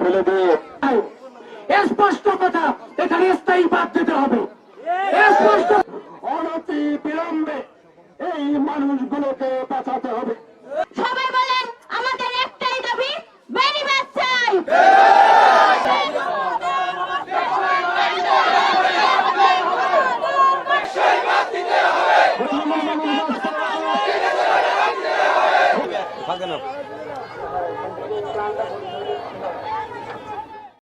তুলে দিয়ে স্পষ্ট কথা এখানে স্থায়ী বাদ দিতে হবে। স্পষ্ট অনতি বিলম্বে এই মানুষগুলোকে বাঁচাতে হবে।